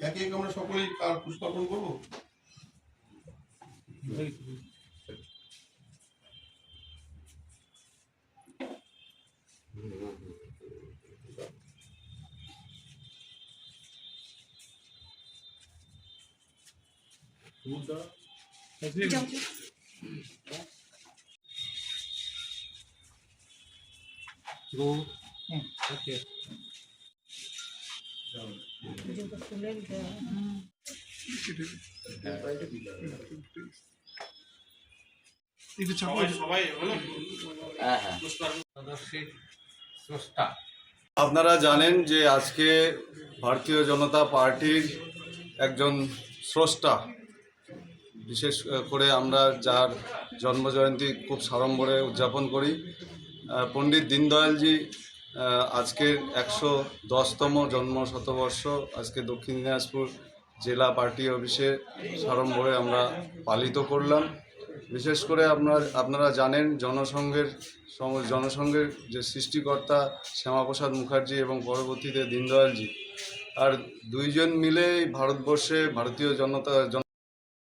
Cake আমরা সকলেই কার পুষ্পার্পণ করব? একটু চাপা সদস্যের স্রষ্টা আপনারা জানেন যে আজকে ভারতীয় জনতা পার্টির একজন স্রষ্টা, বিশেষ করে আমরা যার জন্মজয়ন্তী খুব সাড়ম্বরে উদযাপন করি পণ্ডিত দীনদয়ালজি আজকের একশো দশতম জন্ম শতবর্ষ। আজকে দক্ষিণ দিনাজপুর জেলা পার্টি অফিসে সাড়ম্বরে আমরা পালিত করলাম। বিশেষ করে আপনার আপনারা জানেন, জনসংঘের জনসংঘের যে সৃষ্টিকর্তা শ্যামাপ্রসাদ মুখার্জি এবং পরবর্তীতে দীনদয়ালজি, আর দুইজন মিলেই ভারতবর্ষে ভারতীয় জনতা জন